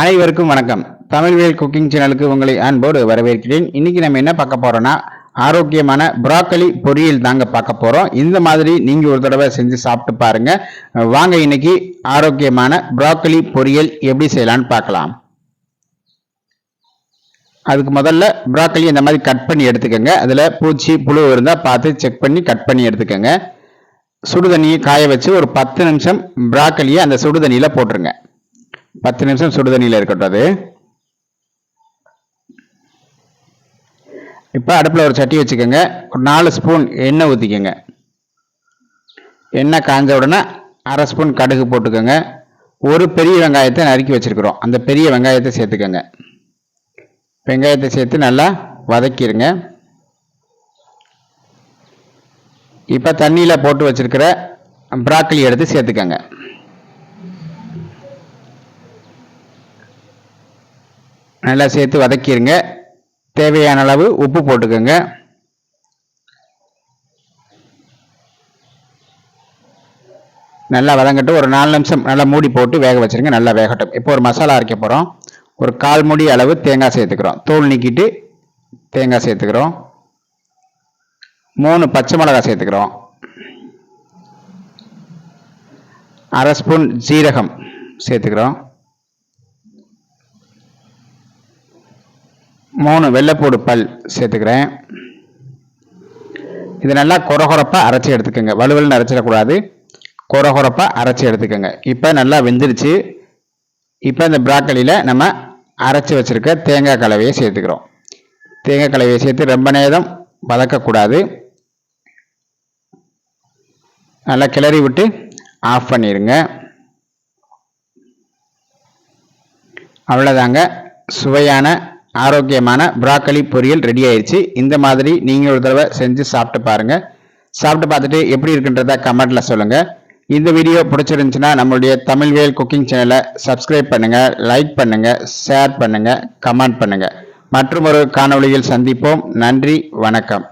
அனைவருக்கும் வணக்கம். தமிழ்வேல் குக்கிங் சேனலுக்கு உங்களை அன்போடு வரவேற்கிறேன். இன்னைக்கு நம்ம என்ன பார்க்க போறோம்னா ஆரோக்கியமான ப்ராக்கலி பொரியல் தாங்க பார்க்க போகிறோம் இந்த மாதிரி நீங்கள் ஒரு தடவை செஞ்சு சாப்பிட்டு பாருங்கள் வாங்க இன்னைக்கு ஆரோக்கியமான ப்ராக்கலி பொரியல் எப்படி செய்யலான்னு பார்க்கலாம். அதுக்கு முதல்ல ப்ராக்கலி இந்த மாதிரி கட் பண்ணி எடுத்துக்கோங்க. அதில் பூச்சி புழு இருந்தால் பார்த்து செக் பண்ணி கட் பண்ணி எடுத்துக்கோங்க. சுடுதண்ணியை காய வச்சு ஒரு பத்து நிமிஷம் ப்ராக்கலியை அந்த சுடுதண்ணியில் போட்டுருங்க. பத்து நிமிஷம் சுடுதண்ணியில் இருக்கட்டும் அது. இப்போ அடுப்பில் ஒரு சட்டி வச்சுக்கோங்க. ஒரு நாலு ஸ்பூன் எண்ணெய் ஊற்றிக்கோங்க எண்ணெய் காஞ்ச உடனே அரை ஸ்பூன் கடுகு போட்டுக்கோங்க. ஒரு பெரிய வெங்காயத்தை நறுக்கி வச்சுருக்குறோம். அந்த பெரிய வெங்காயத்தை சேர்த்துக்கோங்க. வெங்காயத்தை சேர்த்து நல்லா வதக்கிடுங்க இப்போ தண்ணியில் போட்டு வச்சிருக்கிற ப்ராக்கலி எடுத்து சேர்த்துக்கோங்க. நல்லா சேர்த்து வதக்கிடுங்க தேவையான அளவு உப்பு போட்டுக்கோங்க. நல்லா வதங்கட்டும். ஒரு நாலு நிமிஷம் நல்லா மூடி போட்டு வேக வச்சிருங்க. நல்லா வேகட்டும். இப்போ ஒரு மசாலா அரைக்க போகிறோம் ஒரு கால் மூடி அளவு தேங்காய் சேர்த்துக்கிறோம். தோல் நீக்கிட்டு தேங்காய் சேர்த்துக்கிறோம். மூணு பச்சை மிளகாய் சேர்த்துக்கிறோம். அரை ஸ்பூன் ஜீரகம் சேர்த்துக்கிறோம். மூணு வெள்ளைப்பூடு பல் சேர்த்துக்கிறேன். இது நல்லா குறகுறப்பாக அரைச்சி எடுத்துக்கோங்க. வலுவலுன்னு அரைச்சிடக்கூடாது. குறகுறப்பாக அரைச்சி எடுத்துக்கோங்க. இப்போ நல்லா வெந்துருச்சு. இப்போ இந்த ப்ராக்கலியில் நம்ம அரைச்சி வச்சுருக்க தேங்காய் கலவையை சேர்த்துக்கிறோம். தேங்காய் கலவையை சேர்த்து ரொம்ப நேரம் வதக்கக்கூடாது. நல்லா கிளறி விட்டு ஆஃப் பண்ணிடுங்க அவ்வளோதாங்க சுவையான ஆரோக்கியமான ப்ராக்கலி பொரியல் ரெடி ஆயிடுச்சு இந்த மாதிரி நீங்கள் ஒரு தடவை செஞ்சு சாப்பிட்டு பாருங்கள் சாப்பிட்டு பார்த்துட்டு எப்படி இருக்குன்றதா கமெண்ட்டில் சொல்லுங்கள் இந்த வீடியோ பிடிச்சிருந்துச்சுன்னா நம்மளுடைய தமிழ்வேல் குக்கிங் சேனலை சப்ஸ்கிரைப் பண்ணுங்கள் லைக் பண்ணுங்கள் ஷேர் பண்ணுங்கள் கமெண்ட் பண்ணுங்கள் மற்றும் ஒரு காணொளியில் சந்திப்போம். நன்றி வணக்கம்.